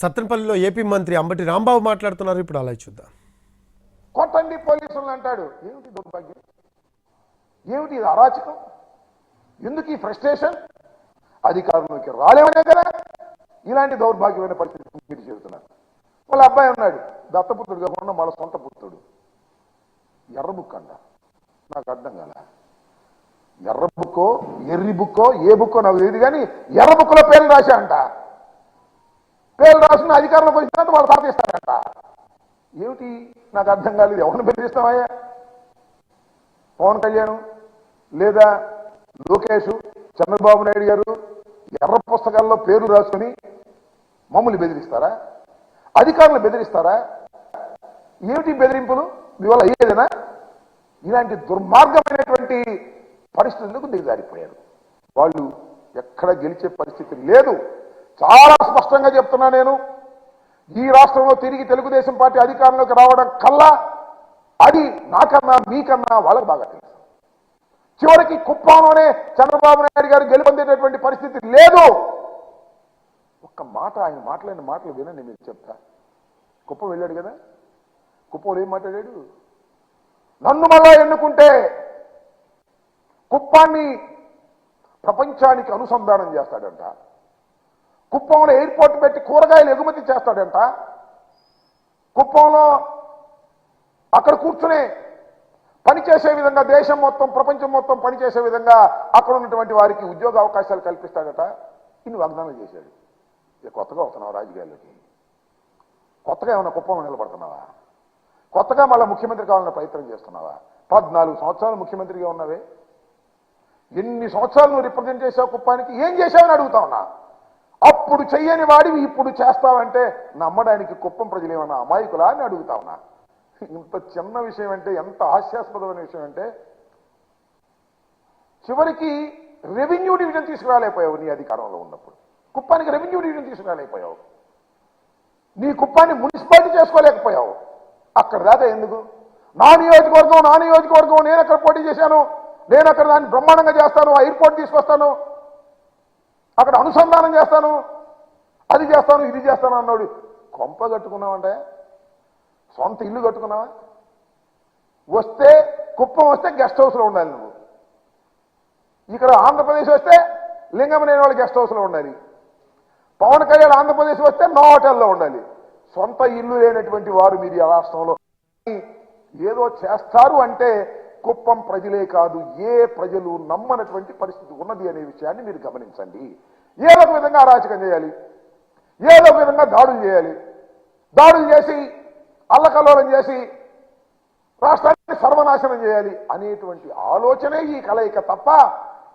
సత్రపల్లిలో AP మంత్రి అంబటి రాంబాబు మాట్లాడుతున్నారు. ఇప్పుడు అలా చూద్దాం. కొట్టండి పోలీసులను అంటాడు. ఏమిటి దౌర్భాగ్యం? ఏమిటి ఇది అరాచకం? ఎందుకు ఈ ఫ్రస్ట్రేషన్? అధికారంలోకి రాలేమనే కదా? ఇలాంటి దౌర్భాగ్యమైన పరిస్థితి మీరు చెబుతున్నారు వాళ్ళ అబ్బాయి ఉన్నాడు దత్తపుత్రుడు కాకుండా వాళ్ళ సొంత పుత్రుడు. ఎర్ర బుక్ అంట నాకు అర్థం కాల. ఎర్ర బుక్కో ఎర్రి బుక్కో ఏ బుక్కో నాకు తెలియదు కానీ ఎర్ర బుక్లో పేర్లు రాశా అంట పేరు రాసిన అధికారంలోకి వచ్చినట్టు వాళ్ళు సాధిస్తారంట ఏమిటి? నాకు అర్థం కాలేదు. ఎవరిని బెదిరిస్తామయ్యా పవన్ కళ్యాణ్ లేదా లోకేష్ చంద్రబాబు నాయుడు గారు ఎర్ర పుస్తకాల్లో పేర్లు రాసుకుని మమ్మల్ని బెదిరిస్తారా? అధికారులు బెదిరిస్తారా? ఏమిటి బెదిరింపులు? మీ వల్ల అయ్యేదేనా? ఇలాంటి దుర్మార్గమైనటువంటి పరిస్థితులకు దిగజారిపోయారు. వాళ్ళు ఎక్కడ గెలిచే పరిస్థితి లేదు. చాలా స్పష్టంగా చెప్తున్నా నేను. ఈ రాష్ట్రంలో తిరిగి తెలుగుదేశం పార్టీ అధికారంలోకి రావడం కల్లా అది నాకన్నా మీకన్నా వాళ్ళకి బాగా తెలుసు. చివరికి కుప్పంలోనే చంద్రబాబు నాయుడు గారు గెలుపొందేటటువంటి పరిస్థితి లేదు. ఒక్క మాట ఆయన మాట్లాడిన మాటలు వినండి మీరు చెప్తా. కుప్పం వెళ్ళాడు కదా? కుప్పంలో ఏం మాట్లాడాడు? నన్ను మళ్ళా ఎన్నుకుంటే కుప్పాన్ని ప్రపంచానికి అనుసంధానం చేస్తాడంట. కుప్పంలో ఎయిర్పోర్ట్ పెట్టి కూరగాయలు ఎగుమతి చేస్తాడంట. కుప్పంలో అక్కడ కూర్చునే పనిచేసే విధంగా దేశం మొత్తం ప్రపంచం మొత్తం పనిచేసే విధంగా అక్కడ ఉన్నటువంటి వారికి ఉద్యోగ అవకాశాలు కల్పిస్తాడట. ఇన్ని వాగ్దానం చేశాడు. ఇది కొత్తగా వస్తున్నావు రాజకీయాల్లోకి? కొత్తగా ఏమైనా కుప్పంలో నిలబడుతున్నావా? కొత్తగా మళ్ళీ ముఖ్యమంత్రి కావాలన్న ప్రయత్నం చేస్తున్నావా? పద్నాలుగు సంవత్సరాలు ముఖ్యమంత్రిగా ఉన్నవే. ఎన్ని సంవత్సరాలు నువ్వు రిప్రజెంట్ చేసావు కుప్పానికి? ఏం చేశావని అడుగుతా ఉన్నా. అప్పుడు చెయ్యని వాడివి ఇప్పుడు చేస్తావంటే నమ్మడానికి కుప్పం ప్రజలు ఏమన్నా అమాయకులా అని అడుగుతా ఉన్నా ఇంత చిన్న విషయం అంటే ఎంత హాస్యాస్పదమైన విషయం అంటే చివరికి రెవెన్యూ డివిజన్ తీసుకురాలేకపోయావు నీ అధికారంలో ఉన్నప్పుడు. కుప్పానికి రెవెన్యూ డివిజన్ తీసుకురాలేకపోయావు. నీ కుప్పాన్ని మున్సిపాలిటీ చేసుకోలేకపోయావు. అక్కడ దాకా ఎందుకు? నా నియోజకవర్గం నా నియోజకవర్గం నేను అక్కడ పోటీ చేశాను. నేను అక్కడ దాన్ని బ్రహ్మాండంగా చేస్తాను. ఎయిర్పోర్ట్ తీసుకొస్తాను. అక్కడ అనుసంధానం చేస్తాను. అది చేస్తాను ఇది చేస్తాను అన్నాడు. కొంప కట్టుకున్నావంటే? సొంత ఇల్లు కట్టుకున్నావా? వస్తే కుప్పం వస్తే గెస్ట్ హౌస్లో ఉండాలి నువ్వు. ఇక్కడ ఆంధ్రప్రదేశ్ వస్తే లింగమనేని వాళ్ళు గెస్ట్ హౌస్లో ఉండాలి. పవన్ కళ్యాణ్ ఆంధ్రప్రదేశ్ వస్తే నో హోటల్లో ఉండాలి. సొంత ఇల్లు లేనటువంటి వారు మీరు ఆ రాష్ట్రంలో. ఏదో చేస్తారు అంటే కుప్పం ప్రజలే కాదు ఏ ప్రజలు నమ్మనటువంటి పరిస్థితి ఉన్నది అనే విషయాన్ని మీరు గమనించండి. ఏదో ఒక విధంగా అరాచకం చేయాలి? ఏదో ఒక విధంగా దాడులు చేయాలి? దాడులు చేసి అల్లకల్లోలం చేసి రాష్ట్రాన్ని సర్వనాశనం చేయాలి అనేటువంటి ఆలోచనే ఈ కలయిక తప్ప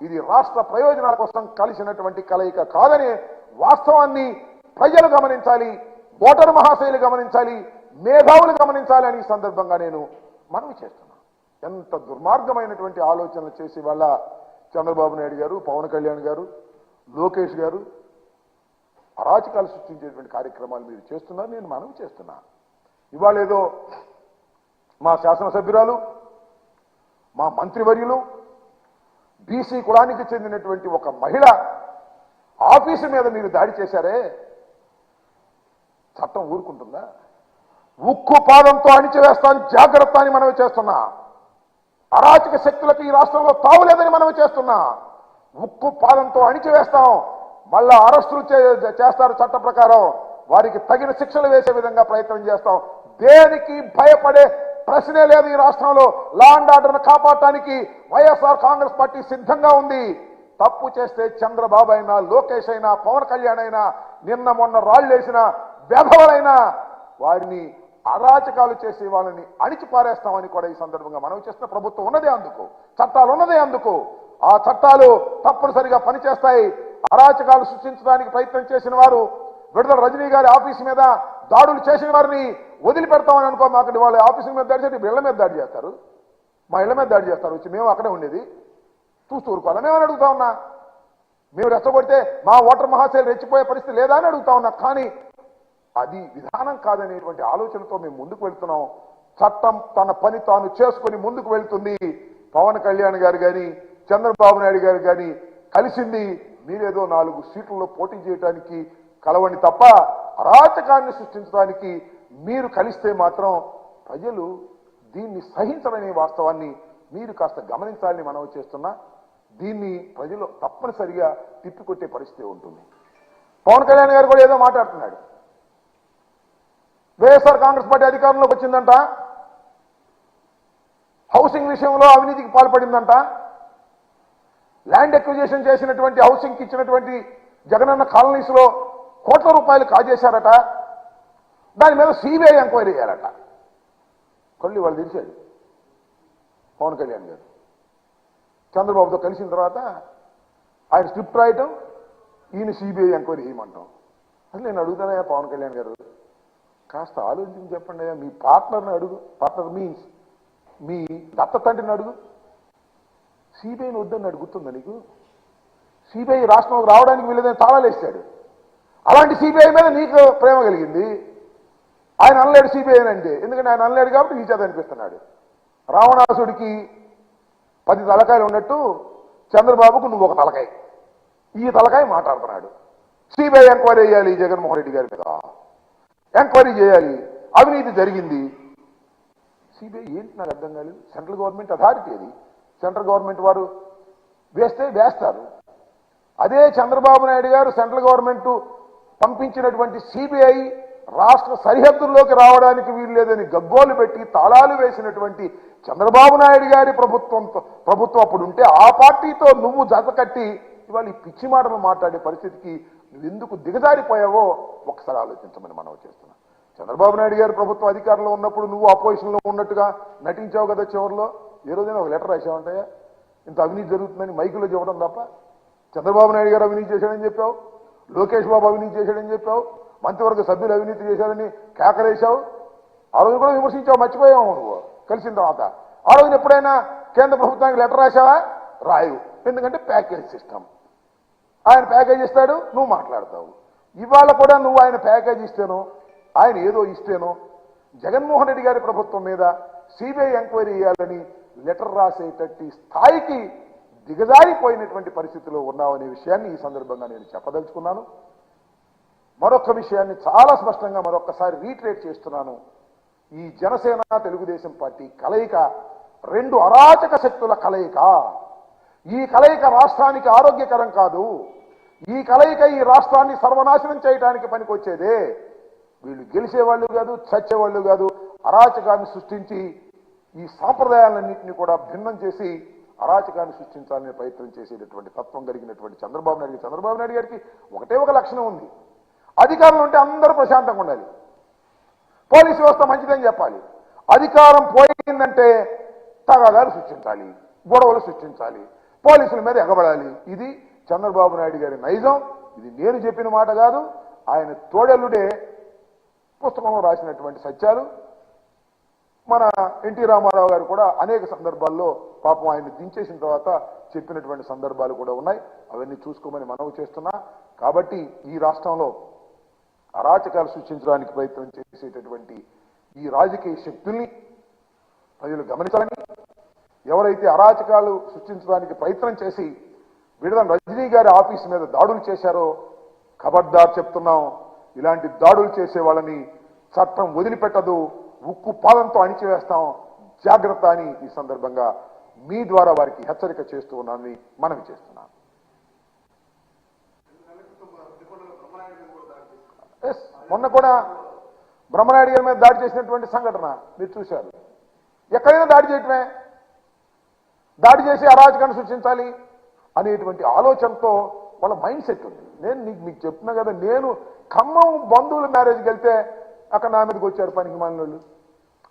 ఇది రాష్ట్ర ప్రయోజనాల కోసం కలిసినటువంటి కలయిక కాదనే వాస్తవాన్ని ప్రజలు గమనించాలి ఓటరు మహాశైలు గమనించాలి మేధావులు గమనించాలి అని సందర్భంగా నేను మనవి చేస్తున్నాను ఎంత దుర్మార్గమైనటువంటి ఆలోచనలు చేసి వాళ్ళ చంద్రబాబు నాయుడు గారు పవన్ కళ్యాణ్ గారు లోకేష్ గారు అరాచకాలు సృష్టించేటువంటి కార్యక్రమాలు మీరు చేస్తున్నారు నేను మనవి చేస్తున్నా. ఇవాళ ఏదో మా శాసనసభ్యురాలు మా మంత్రివర్యులు బీసీ కులానికి చెందినటువంటి ఒక మహిళ ఆఫీసు మీద మీరు దాడి చేశారే? చట్టం ఊరుకుంటుందా? ఉక్కు పాదంతో అణిచివేస్తాను జాగ్రత్త అని మనవి చేస్తున్నా. అరాచక శక్తులకు ఈ రాష్ట్రంలో తావులేదని మనవి చేస్తున్నా. ఉక్కు పాదంతో అణిచివేస్తాం మళ్ళా అరెస్టులు చే- చేస్తారు చట్ట ప్రకారం. వారికి తగిన శిక్షలు వేసే విధంగా ప్రయత్నం చేస్తాం. దేనికి భయపడే ప్రశ్నే లేదు ఈ రాష్ట్రంలో. లా అండ్ ఆర్డర్ను కాపాడటానికి వైఎస్ఆర్ కాంగ్రెస్ పార్టీ సిద్ధంగా ఉంది. తప్పు చేస్తే చంద్రబాబు అయినా లోకేష్ అయినా పవన్ కళ్యాణ్ అయినా నిన్న మొన్న రాళ్ళేసిన వెధవలైనా వారిని అరాచకాలు చేసే వాళ్ళని అణిచిపారేస్తామని కూడా ఈ సందర్భంగా మనం చేస్తున్న ప్రభుత్వం ఉన్నదే అందుకు. చట్టాలు ఉన్నదే అందుకు. ఆ చట్టాలు తప్పనిసరిగా పనిచేస్తాయి. అరాచకాలు సృష్టించడానికి ప్రయత్నం చేసిన వారు విడుదల రజనీ గారి ఆఫీస్ మీద దాడులు చేసిన వారిని వదిలిపెడతామని అనుకో మాకు వాళ్ళ ఆఫీస్ మీద దాడి చేసి ఇళ్ళ మీద దాడి చేస్తారు. మా ఇళ్ళ మీద దాడి చేస్తారు. వచ్చి మేము అక్కడే ఉండేది. చూస్తూ ఊరుకోవాలి. మేమని అడుగుతా ఉన్నా? మేము రెచ్చగొడితే మా ఓటర్ మహాశైలు రెచ్చిపోయే పరిస్థితి లేదా అని అడుగుతా ఉన్నా. కానీ అది విధానం కాదనేటువంటి ఆలోచనతో మేము ముందుకు వెళ్తున్నాం. చట్టం తన పని తాను చేసుకొని ముందుకు వెళ్తుంది. పవన్ కళ్యాణ్ గారు కానీ చంద్రబాబు నాయుడు గారు కానీ కలిసింది మీరేదో నాలుగు సీట్లలో పోటీ చేయడానికి కలవండి తప్ప అరాచకాన్ని సృష్టించడానికి మీరు కలిస్తే మాత్రం ప్రజలు దీన్ని సహించరనే వాస్తవాన్ని మీరు కాస్త గమనించాలని మనం చేస్తున్నా. దీన్ని ప్రజలు తప్పనిసరిగా తిప్పికొట్టే పరిస్థితి ఉంటుంది. పవన్ కళ్యాణ్ గారు కూడా ఏదో మాట్లాడుతున్నాడు. వైఎస్ఆర్ కాంగ్రెస్ పార్టీ అధికారంలోకి వచ్చిందంట. హౌసింగ్ విషయంలో అవినీతికి పాల్పడిందంట. ల్యాండ్ ఎక్విజేషన్ చేసినటువంటి హౌసింగ్కి ఇచ్చినటువంటి జగనన్న కాలనీస్లో కోట్ల రూపాయలు కాజేశారట. దాని మీద సిబిఐ ఎంక్వైరీ చేయాలట కొల్లి వాళ్ళు తెలిసాడు పవన్ కళ్యాణ్ గారు. చంద్రబాబుతో కలిసిన తర్వాత ఆయన స్క్రిప్ట్ రాయటం ఈయన సిబిఐ ఎంక్వైరీ చేయమంటాం. అసలు నేను అడుగుతానయ్యా పవన్ కళ్యాణ్ గారు. కాస్త ఆలోచించి చెప్పండి అయ్యా. మీ పార్ట్నర్ని అడుగు. పార్ట్నర్ మీన్స్ మీ దత్త తండ్రిని అడుగు. సిబిఐని వద్దని అడుగుతుందా నీకు? సిబిఐ రాష్ట్రంలోకి రావడానికి వీళ్ళదని తాళాలేసాడు అలాంటి సిబిఐ మీద నీకు ప్రేమ కలిగింది? ఆయన అనలేడు సిబిఐ అంటే. ఎందుకంటే ఆయన అనలేడు కాబట్టి ఈ చేత అనిపిస్తున్నాడు. రావణాసుడికి పది తలకాయలు ఉన్నట్టు చంద్రబాబుకు నువ్వు ఒక తలకాయ. ఈ తలకాయ మాట్లాడుతున్నాడు. సిబిఐ ఎంక్వైరీ చేయాలి జగన్మోహన్ రెడ్డి గారి మీద. ఎంక్వైరీ చేయాలి. అవినీతి జరిగింది. సిబిఐ ఏంటి నాకు అర్థం కాలేదు. సెంట్రల్ గవర్నమెంట్ అథారిటీ అది. సెంట్రల్ గవర్నమెంట్ వారు వేస్తే వేస్తారు. అదే చంద్రబాబు నాయుడు గారు సెంట్రల్ గవర్నమెంట్ పంపించినటువంటి సిబిఐ రాష్ట్ర సరిహద్దుల్లోకి రావడానికి వీలు లేదని గగ్గోలు పెట్టి తాళాలు వేసినటువంటి చంద్రబాబు నాయుడు గారి ప్రభుత్వంతో ప్రభుత్వం అప్పుడు ఉంటే ఆ పార్టీతో నువ్వు జత కట్టి ఇవాళ ఈ పిచ్చి మాటలు మాట్లాడే పరిస్థితికి నువ్వు ఎందుకు దిగజారిపోయావో ఒకసారి ఆలోచించమని మనం చేస్తున్నాం. చంద్రబాబు నాయుడు గారు ప్రభుత్వం అధికారంలో ఉన్నప్పుడు నువ్వు అపోజిషన్లో ఉన్నట్టుగా నటించావు కదా చివరిలో? ఏ రోజైనా ఒక లెటర్ రాసావంటాయా ఇంత అవినీతి జరుగుతుందని మైకులో చెప్పడం తప్ప చంద్రబాబు నాయుడు గారు అవినీతి చేశాడని చెప్పావు లోకేష్ బాబు అవినీతి చేశాడని చెప్పావు మంత్రివర్గ సభ్యులు అవినీతి చేశారని కేకలేశావు ఆ రోజు కూడా విమర్శించావు మర్చిపోయావు నువ్వు కలిసిన తర్వాత. ఆ రోజున ఎప్పుడైనా కేంద్ర ప్రభుత్వానికి లెటర్ రాశావా? రాయు ఎందుకంటే ప్యాకేజ్ సిస్టమ్. ఆయన ప్యాకేజ్ ఇస్తాడు నువ్వు మాట్లాడతావు. ఇవాళ కూడా నువ్వు ఆయన ప్యాకేజ్ ఇస్తేనో ఆయన ఏదో ఇస్తేనో జగన్మోహన్ రెడ్డి గారి ప్రభుత్వం మీద సిబిఐ ఎంక్వైరీ చేయాలని లెటర్ రాసేటట్టి స్థాయికి దిగజారిపోయినటువంటి పరిస్థితిలో ఉన్నావనే విషయాన్ని ఈ సందర్భంగా నేను చెప్పదలుచుకున్నాను. మరొక విషయాన్ని చాలా స్పష్టంగా మరొకసారి రీట్రేట్ చేస్తున్నాను. ఈ జనసేన తెలుగుదేశం పార్టీ కలయిక రెండు అరాచక శక్తుల కలయిక. ఈ కలయిక రాష్ట్రానికి ఆరోగ్యకరం కాదు. ఈ కలయిక ఈ రాష్ట్రాన్ని సర్వనాశనం చేయడానికి పనికొచ్చేదే. వీళ్ళు గెలిచేవాళ్ళు కాదు చచ్చేవాళ్ళు కాదు అరాచకాన్ని సృష్టించి ఈ సాంప్రదాయాలన్నింటినీ కూడా భిన్నం చేసి అరాచకాన్ని సృష్టించాలనే ప్రయత్నం చేసేటటువంటి తత్వం కలిగినటువంటి చంద్రబాబు నాయుడు చంద్రబాబు నాయుడు గారికి ఒకటే ఒక లక్షణం ఉంది. అధికారంలో ఉంటే అందరూ ప్రశాంతంగా ఉండాలి. పోలీసు వ్యవస్థ మంచిదని చెప్పాలి. అధికారం పోయిందంటే తగాదాలు సృష్టించాలి గొడవలు సృష్టించాలి పోలీసుల మీద ఎగబడాలి. ఇది చంద్రబాబు నాయుడు గారి నైజం. ఇది నేను చెప్పిన మాట కాదు. ఆయన తోడెల్లుడే పుస్తకంలో రాసినటువంటి సత్యాలు. మన ఎన్టీ రామారావు గారు కూడా అనేక సందర్భాల్లో పాపం ఆయన దించేసిన తర్వాత చెప్పినటువంటి సందర్భాలు కూడా ఉన్నాయి. అవన్నీ చూసుకోమని మనవి చేస్తున్నా. కాబట్టి ఈ రాష్ట్రంలో అరాచకాలు సృష్టించడానికి ప్రయత్నం చేసేటటువంటి ఈ రాజకీయ శక్తుల్ని ప్రజలు గమనించాలని ఎవరైతే అరాచకాలు సృష్టించడానికి ప్రయత్నం చేసి విడుదల రజనీ గారి ఆఫీస్ మీద దాడులు చేశారో ఖబర్దార్ చెప్తున్నాం. ఇలాంటి దాడులు చేసే వాళ్ళని చట్టం వదిలిపెట్టదు. ఉక్కు పాదంతో అణిచివేస్తాం. జాగ్రత్త అని ఈ సందర్భంగా మీ ద్వారా వారికి హెచ్చరిక చేస్తూ ఉన్నానని మనవి చేస్తున్నాను. ఎస్ మొన్న కూడా బ్రహ్మనాయుడు గారి మీద దాడి చేసినటువంటి సంఘటన మీరు చూశారు. ఎక్కడైనా దాడి చేయటమే? దాడి చేసి అరాజకాన్ని సృష్టించాలి అనేటువంటి ఆలోచనతో వాళ్ళ మైండ్ సెట్ ఉంది. నేను నీకు మీకు చెప్తున్నా కదా నేను ఖమ్మం బంధువుల మ్యారేజ్కి వెళ్తే అక్కడ నా మీదకి వచ్చారు పనికి మానవాళ్ళు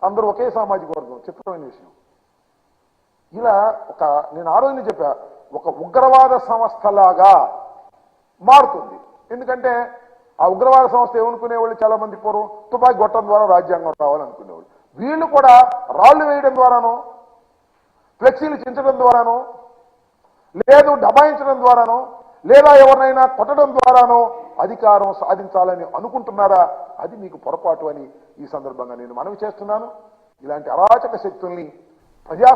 అందరూ ఒకే సామాజిక వర్గం చిత్రమైన విషయం. ఇలా ఒక నేను ఆ రోజునే చెప్పా ఒక ఉగ్రవాద సంస్థలాగా మారుతుంది. ఎందుకంటే ఆ ఉగ్రవాద సంస్థ ఏమనుకునేవాళ్ళు చాలా మంది పూర్వం? తుపాకీ గొట్టం ద్వారా రాజ్యాంగం రావాలనుకునేవాళ్ళు. వీళ్ళు కూడా రాళ్ళు వేయడం ద్వారానో ఫ్లెక్సీలు చించడం ద్వారానో లేదు డబాయించడం ద్వారానో లేదా ఎవరినైనా కొట్టడం ద్వారానో అధికారం సాధించాలని అనుకుంటున్నారా? అది మీకు పొరపాటు అని ఈ సందర్భంగా నేను మనవి చేస్తున్నాను. ఇలాంటి అరాచక శక్తుల్ని ప్రజా